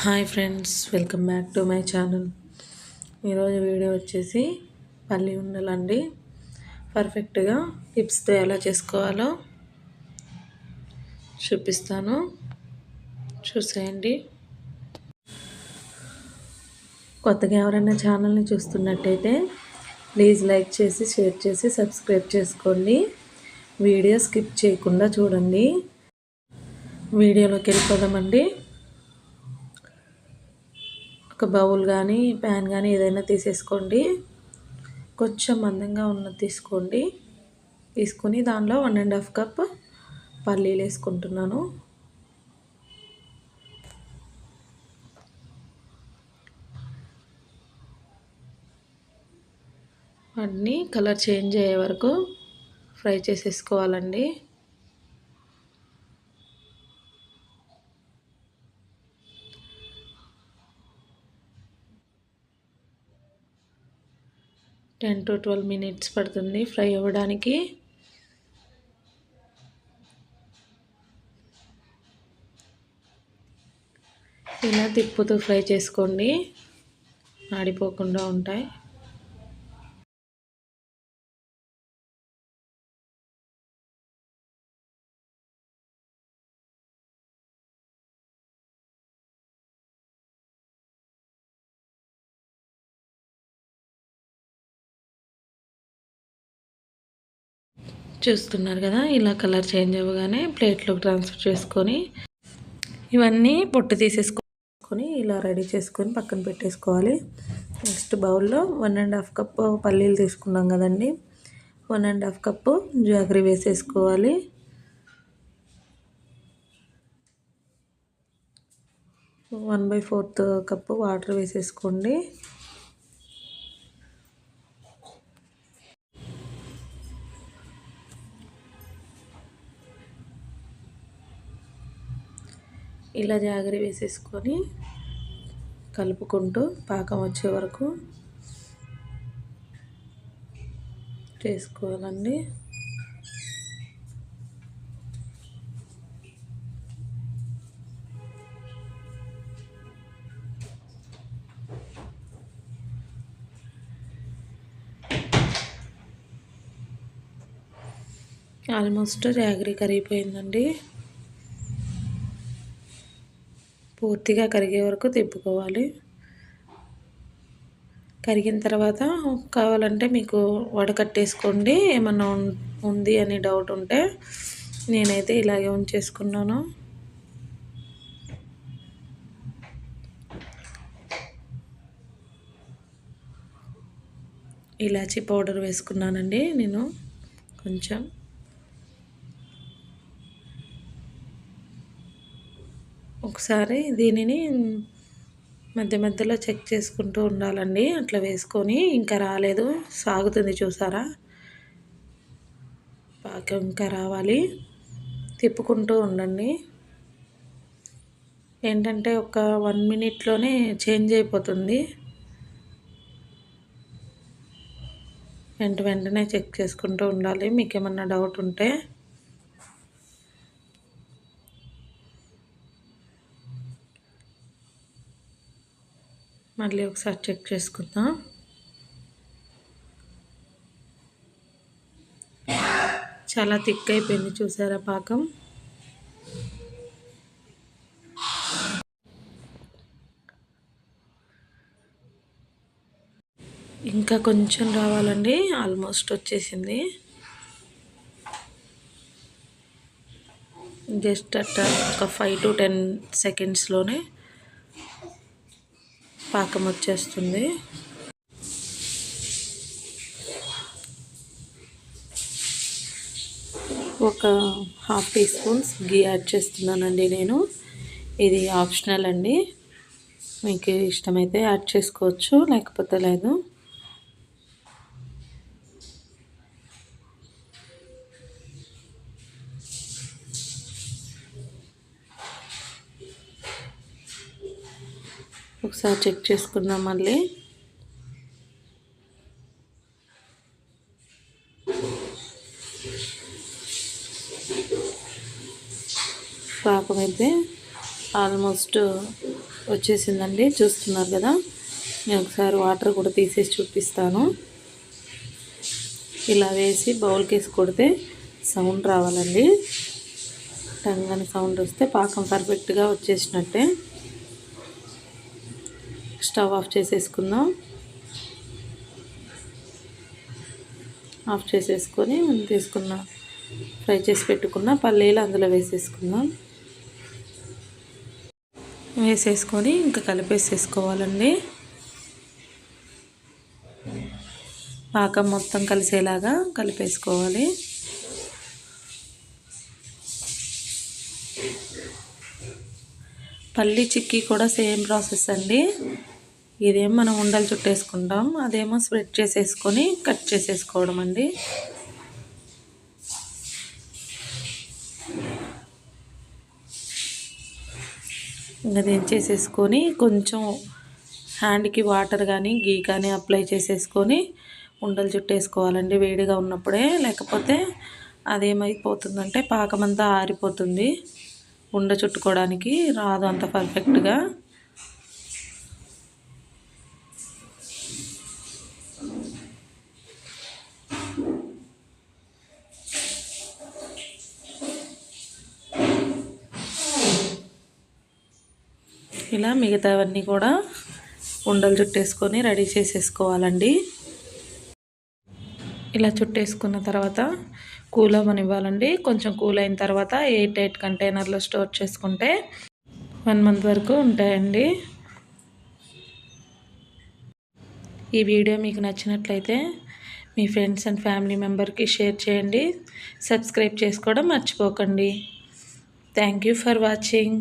Hi friends welcome back to my channel. ఈరోజు video వచ్చేసి పల్లి ఉండలండి. పర్ఫెక్ట్గా టిప్స్తో ఎలా చేసుకోవాలో చూపిస్తాను. చూసేయండి. కొత్తగా ఎవరైనా ఛానల్ని చూస్తున్నట్టయితే ప్లీజ్ లైక్ చేసి షేర్ చేసి సబ్స్క్రైబ్ చేసుకోండి. వీడియో స్కిప్ చేయకుండా చూడండి. వీడియోలోకి వెళ్ళిపోదామండి. ఒక బౌల్ కానీ ప్యాన్ కానీ ఏదైనా తీసేసుకోండి. కొంచెం మందంగా ఉన్నది తీసుకోండి. తీసుకొని దానిలో వన్ అండ్ హాఫ్ కప్ పల్లీలు వేసుకుంటున్నాను. వాటిని కలర్ చేంజ్ అయ్యే వరకు ఫ్రై చేసేసుకోవాలండి. టెన్ టు ట్వెల్వ్ మినిట్స్ పడుతుంది ఫ్రై అవ్వడానికి. ఇలా తిప్పుతూ ఫ్రై చేసుకోండి. ఆడిపోకుండా ఉంటాయి. చూస్తున్నారు కదా ఇలా కలర్ చేంజ్ అవ్వగానే ప్లేట్లోకి ట్రాన్స్ఫర్ చేసుకొని ఇవన్నీ పొట్టు తీసేసుకొని ఇలా రెడీ చేసుకొని పక్కన పెట్టేసుకోవాలి. నెక్స్ట్ బౌల్లో వన్ అండ్ హాఫ్ కప్ పల్లీలు తీసుకున్నాం కదండి. One and half cup jaggery వేసేసుకోవాలి. One by fourth cup water వేసేసుకోండి. ఇలా జాగరి వేసేసుకొని కలుపుకుంటూ పాకం వచ్చే వరకు చేసుకోవాలండి. ఆల్మోస్ట్ జాగరి కరిగిపోయిందండి. పూర్తిగా కరిగే వరకు తిప్పుకోవాలి. కరిగిన తర్వాత కావాలంటే మీకు వడకట్టేసుకోండి ఏమన్నా ఉంది అని డౌట్ ఉంటే నేనైతే ఇలాగే ఉంచేసుకున్నాను. ఇలాచీ పౌడర్ వేసుకున్నానండి నేను కొంచెం. ఒకసారి దీనిని మధ్య మధ్యలో చెక్ చేసుకుంటూ ఉండాలండి. అట్లా వేసుకొని ఇంకా రాలేదు. సాగుతుంది చూసారా? పాకం ఇంకా రావాలి. తిప్పుకుంటూ ఉండండి. ఏంటంటే ఒక వన్ మినిట్లోనే చేంజ్ అయిపోతుంది. వెంట వెంటనే చెక్ చేసుకుంటూ ఉండాలి. మీకు ఏమన్నా డౌట్ ఉంటే మళ్ళీ ఒకసారి చెక్ చేసుకుందాం. చాలా థిక్ అయిపోయింది చూసారా పాకం? ఇంకా కొంచెం రావాలండి ఆల్మోస్ట్ వచ్చేసింది. జస్ట్ అట్ట ఒక ఫైవ్ టు టెన్ సెకండ్స్లోనే పాకం వచ్చేస్తుంది. ఒక half teaspoons ghee add చేస్తున్నానండి నేను. ఇది ఆప్షనల్ అండి. మీకు ఇష్టమైతే యాడ్ చేసుకోవచ్చు లేకపోతే లేదు. ఒకసారి చెక్ చేసుకుందాం మళ్ళీ. పాకం అయితే ఆల్మోస్ట్ వచ్చేసిందండి చూస్తున్నారు కదా. నేను ఒకసారి వాటర్ కూడా తీసేసి చూపిస్తాను. ఇలా వేసి బౌల్కి వేసి కొడితే సౌండ్ రావాలండి. టంగ్ అని సౌండ్ వస్తే పాకం పర్ఫెక్ట్గా వచ్చేసినట్టే. స్టవ్ ఆఫ్ చేసేసుకుందాం. ఆఫ్ చేసేసుకొని మనం తీసుకున్న ఫ్రై చేసి పెట్టుకున్న పల్లీలు అందులో వేసేసుకుందాం. వేసేసుకొని ఇంకా కలిపేసేసుకోవాలండి. పాకం మొత్తం కలిసేలాగా కలిపేసుకోవాలి. పల్లి చిక్కీ కూడా సేమ్ ప్రాసెస్ అండి. ఇదేం మనం ఉండలు చుట్టేసుకుంటాం. అదేమో స్ప్రెడ్ చేసేసుకొని కట్ చేసేసుకోవడం అండి. ఇంకా దించేసేసుకొని కొంచెం హ్యాండ్కి వాటర్ కానీ గీ కానీ అప్లై చేసేసుకొని ఉండలు చుట్టేసుకోవాలండి. వేడిగా ఉన్నప్పుడే. లేకపోతే అదేమైపోతుందంటే పాకమంతా ఆరిపోతుంది. ఉండ చుట్టుకోవడానికి రాదు అంత పర్ఫెక్ట్గా. ఇలా మిగతావన్నీ కూడా ఉండలు చుట్టేసుకొని రెడీ చేసేసుకోవాలండి. ఇలా చుట్టేసుకున్న తర్వాత కూల్ అవ్వనివ్వాలండి కొంచెం కూల్ అయిన తర్వాత ఎయిట్ ఎయిట్ కంటైనర్లో స్టోర్ చేసుకుంటే వన్ మంత్ వరకు ఉంటాయండి. ఈ వీడియో మీకు నచ్చినట్లయితే మీ ఫ్రెండ్స్ అండ్ ఫ్యామిలీ మెంబర్కి షేర్ చేయండి. సబ్స్క్రైబ్ చేసుకోవడం మర్చిపోకండి. Thank you for watching.